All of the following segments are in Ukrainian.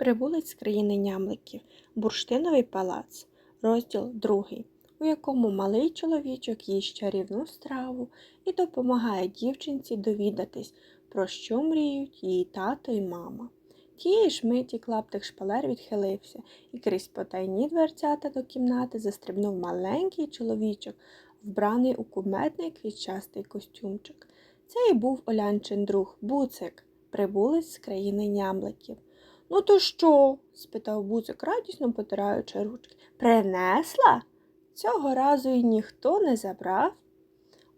Прибулець з країни нямликів, бурштиновий палац, розділ другий, у якому малий чоловічок їсть чарівну страву і допомагає дівчинці довідатись, про що мріють її тато і мама. Тієї ж миті клаптик шпалер відхилився, і крізь потайні дверцята до кімнати застрибнув маленький чоловічок, вбраний у кумедний квітчастий костюмчик. Це і був Олянчин друг Буцик, прибулець з країни нямликів. Ну, то що? спитав Буцик, радісно потираючи ручки. Принесла? Цього разу й ніхто не забрав.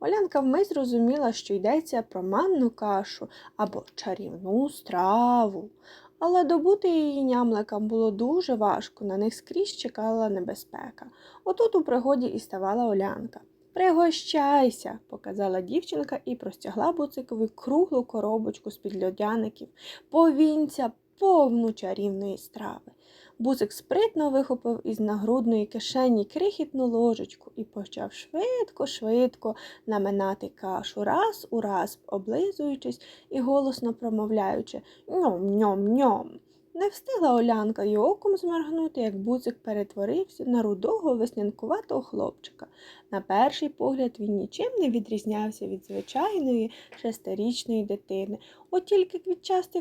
Олянка вмить зрозуміла, що йдеться про манну кашу або чарівну страву. Але добути її нямликам було дуже важко, на них скрізь чекала небезпека. Отут у пригоді і ставала Олянка. Пригощайся, показала дівчинка і простягла буцикові круглу коробочку з-під льодяників, повінця повну чарівної страви. Бузик спритно вихопив із нагрудної кишені крихітну ложечку і почав швидко-швидко наминати кашу, раз у раз облизуючись і голосно промовляючи ньом-ньом-ньом. Не встигла Олянка й оком зморгнути, як буцик перетворився на рудого веснянкуватого хлопчика. На перший погляд він нічим не відрізнявся від звичайної шестирічної дитини, от тільки квітчастий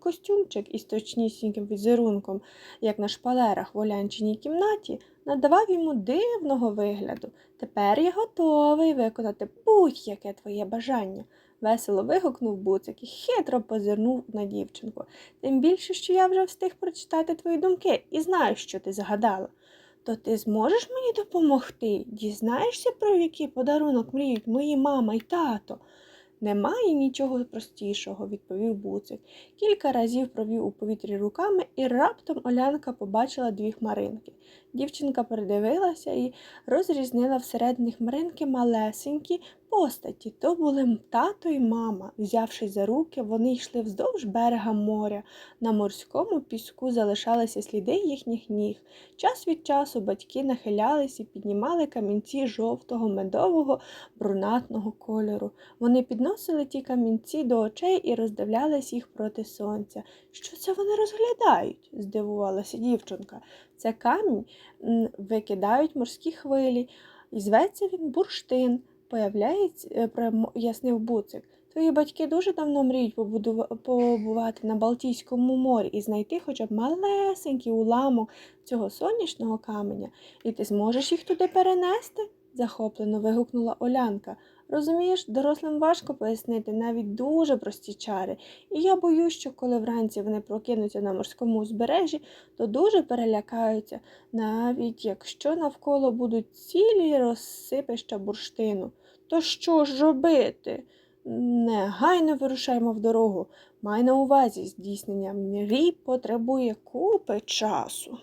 костюмчик із точнісіньким візерунком, як на шпалерах в Олянчиній кімнаті, надавав йому дивного вигляду. Тепер я готовий виконати будь-яке твоє бажання. Весело вигукнув буцик і хитро позирнув на дівчинку. Тим більше, що я вже встиг прочитати твої думки і знаю, що ти загадала. То ти зможеш мені допомогти? Дізнаєшся, про який подарунок мріють мої мама і тато? Немає нічого простішого, відповів буцик. Кілька разів провів у повітрі руками, і раптом Олянка побачила дві хмаринки. Дівчинка придивилася і розрізнила всередині хмаринки малесенькі постаті. То були тато і мама. Взявшись за руки, вони йшли вздовж берега моря. На морському піску залишалися сліди їхніх ніг. Час від часу батьки нахилялись і піднімали камінці жовтого, медового, брунатного кольору. Вони підносили ті камінці до очей і роздивлялись їх проти сонця. Що це вони розглядають? здивувалася дівчинка. Це камінь викидають морські хвилі, і зветься він бурштин, появляється, пояснив буцик. Твої батьки дуже давно мріють побувати на Балтійському морі і знайти хоча б малесенький уламок цього сонячного каменя, і ти зможеш їх туди перенести? захоплено вигукнула Олянка. Розумієш, дорослим важко пояснити навіть дуже прості чари, і я боюсь, що коли вранці вони прокинуться на морському узбережжі, то дуже перелякаються, навіть якщо навколо будуть цілі розсипища бурштину. То що ж робити? Негайно вирушаємо в дорогу. Май на увазі здійснення мрій потребує купи часу.